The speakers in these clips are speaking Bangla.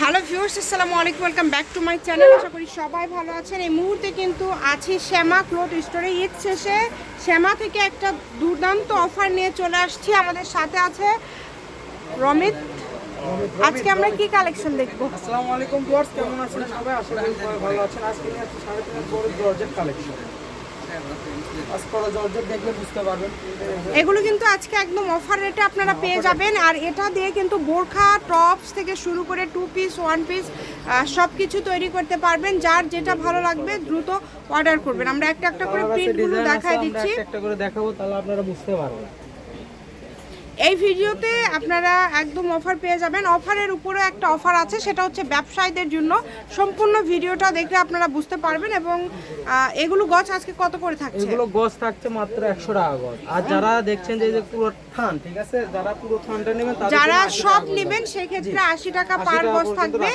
হ্যালো ভিউয়ার্স আসসালামু আলাইকুম welcome back to my channel আশা করি সবাই ভালো আছেন। এই মুহূর্তে কিন্তু আছি শ্যামা ক্লোথ স্টোরে। ঈদ শেষে শ্যামা থেকে একটা দুর্দান্ত অফার নিয়ে চলে আসছি। আমাদের সাথে আছে রমিত। আজকে আমরা কি কালেকশন দেখব? আসসালামু আলাইকুম ভিউয়ার্স কেমন আছেন সবাই? আশা করি ভালো আছেন। আজকে নিয়ে আসছি সাড়ে তিন জর্জেট কালেকশন এগুলো কিন্তু আজকে একদম অফার রেটে আপনারা পেয়ে যাবেন। আর এটা দিয়ে কিন্তু বোরখা টপস থেকে শুরু করে টু পিস ওয়ান পিস সব কিছু তৈরি করতে পারবেন। যার যেটা ভালো লাগবে দ্রুত অর্ডার করবেন। আমরা একটা একটা করে প্রিন্টগুলো দেখাই দিচ্ছি। একটা একটা করে দেখাবো তাহলে আপনারা বুঝতে পারবেন। এই ভিডিওতে আপনারা একদম অফার পেয়ে যাবেন। অফারের উপরে একটা অফার আছে সেটা হচ্ছে ব্যবসায়ীদের জন্য। সম্পূর্ণ ভিডিওটা দেখলে আপনারা বুঝতে পারবেন এবং এগুলো গছ আজকে কত করে থাকছে? এগুলো গজ থাকছে মাত্র একশো টাকা গছ। আর যারা দেখছেন যে পুরো থান ঠিক আছে? যারা পুরো থানটা নেবেন যারা সব নেবেন করে। সেই ক্ষেত্রে জি। আশি টাকা 80 পার পর্যন্ত থাকবে।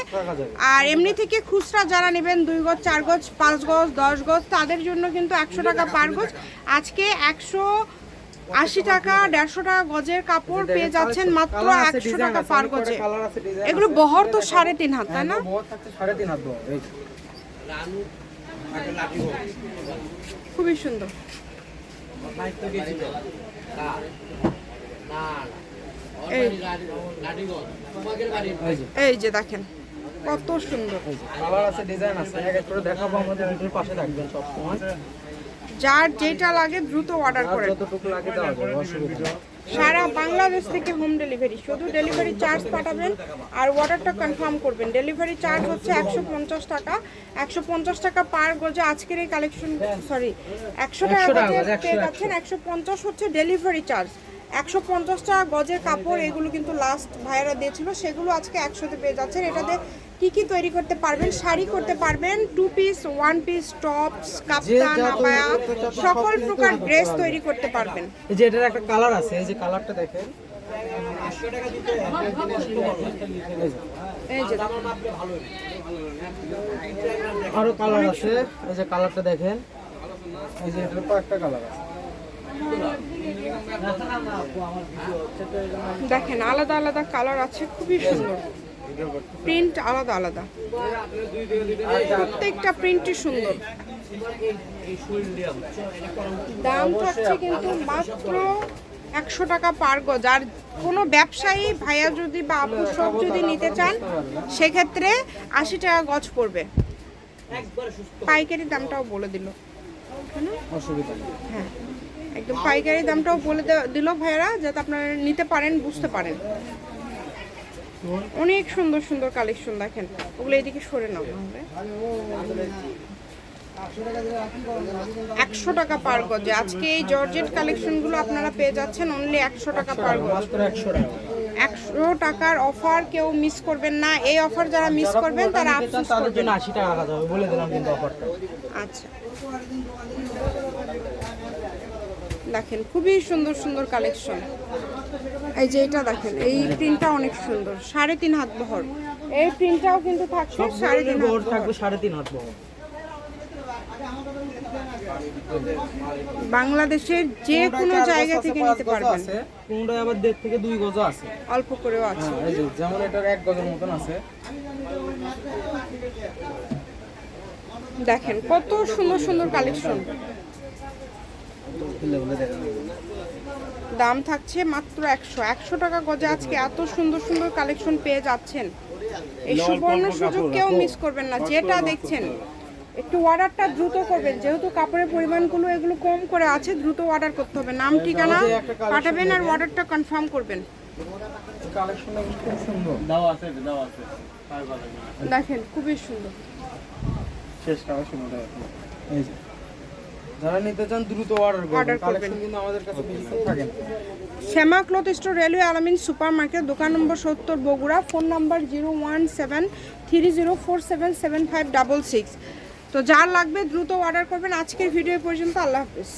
আর এমনি থেকে খুচরা যারা নেবেন দুই গছ চার গজ পাঁচ গজ দশ গজ তাদের জন্য কিন্তু একশো টাকা পার গজ আজকে একশো আশি টাকা দেড়শো টাকা গজের কাপড় পেয়ে যাচ্ছেন মাত্র একশো টাকা পার গজে। এগুলো বহর তো সাড়ে তিন হাত তাই না? হ্যাঁ। খুবই সুন্দর। এই। যে দেখেন কত সুন্দর। কালার আছে ডিজাইন আছে। এক এক করে দেখাবো আমাদের ভিডিওর পাশে থাকবেন সব সময় যার যেটা লাগে দ্রুত অর্ডার করে। যতটুকু লাগে দেওয়া যাবে অসুবিধা সারা বাংলাদেশ থেকে হোম ডেলিভারি শুধু ডেলিভারি চার্জ পাঠাবেন আর অর্ডারটা কনফার্ম করবেন। ডেলিভারি চার্জ হচ্ছে একশো পঞ্চাশ টাকা। একশো পঞ্চাশ টাকা পার গজে আজকের এই কালেকশন সরি একশো টাকা 100 টাকা গজে গজে, 100, পেয়ে যাচ্ছেন একশো পঞ্চাশ হচ্ছে ডেলিভারি চার্জ একশো পঞ্চাশ টাকা গজের কাপড় এগুলো কিন্তু লাস্ট ভাইয়েরা দিয়েছিল সেগুলো আজকে একশোতে পেয়ে যাচ্ছেন। এটাতে কি কি তৈরি করতে পারবেন শাড়ি করতে পারবেন two piece one piece tops kaftan abaya সকল প্রকার ড্রেস তৈরি করতে পারবেন। এই যে এটার একটা কালার আছে এই যে কালারটা দেখেন। আরও কালার আছে এই যে কালারটা দেখেন। এই যে এটার কয়েকটা কালার আছে। দেখেন আলাদা আলাদা কালার আছে খুবই সুন্দর। প্রিন্ট আলাদা আলাদা। প্রত্যেকটা প্রিন্টই সুন্দর। দাম থাকছে কিন্তু মাত্র একশো টাকা পার গজ। আর কোনো ব্যবসায়ী ভাইয়া যদি বা আপু সব যদি নিতে চান সেক্ষেত্রে আশি টাকা গজ পড়বে। পাইকারি দামটাও বলে দিল। হ্যাঁ একদম পাইকারি দামটাও বলে দিল ভাইয়ারা যাতে আপনারা নিতে পারেন বুঝতে পারেন। অনেক সুন্দর সুন্দর কালেকশন দেখেন। ওগুলো এদিকে সরে নাও। একশো টাকা পার গজে। আজকে এই জর্জেট কালেকশনগুলো আপনারা পেয়ে যাচ্ছেন অনলি একশো টাকা পার গজ। একশো টাকার অফার কেউ মিস করবেন না। এই অফার যারা মিস করবেন তারা তাদের জন্য আশি টাকা বলে দিলাম কিন্তু অফারটা আচ্ছা। দেখেন খুবই সুন্দর সুন্দর কালেকশন। এই যে এটা দেখেন এই প্রিন্টটা অনেক সুন্দর সাড়ে তিন হাত বহর। এই প্রিন্টটাও কিন্তু থাকছে সাড়ে তিন বহর। থাকবে সাড়ে তিন হাত বহর। বাংলাদেশের যে কোনো জায়গা থেকে নিতে পারবেন। কোনটা আবার দেড় থেকে দুই গজও আছে। অল্প করেও আছে। হ্যাঁ, এই যে যেমন এটার এক গজের মতন আছে। দেখেন কত সুন্দর সুন্দর কালেকশন। দাম থাকছে মাত্র একশো। একশো টাকা গজে আজকে এত সুন্দর সুন্দর কালেকশন পেয়ে যাচ্ছেন। এই সুবর্ণ সুযোগ কেউ মিস করবেন না যেটা দেখছেন। একটু অর্ডারটা দ্রুত করবেন যেহেতু কাপড়ের পরিমাণগুলো এগুলো কম করে আছে দ্রুত অর্ডার করতে হবে। নাম ঠিকানা পাঠাবেন আর অর্ডারটা কনফার্ম করবেন। কালেকশনটা কিন্তু খুব সুন্দর। দাও আছে দাও আছে। দেখেন খুবই সুন্দর। শেষ কালেকশন এই যে। যারা নিতে চান দ্রুত অর্ডার করবেন। করবেন। কালেকশন কিন্তু আমাদের কাছে বেশি থাকে। Shyama cloth store railway Alamin super market দোকান নম্বর সত্তর Bogura phone number zero one seven three zero four seven seven five double six. তো যার লাগবে দ্রুত অর্ডার করবেন। আজকের ভিডিও পর্যন্ত। আল্লাহ হাফিজ।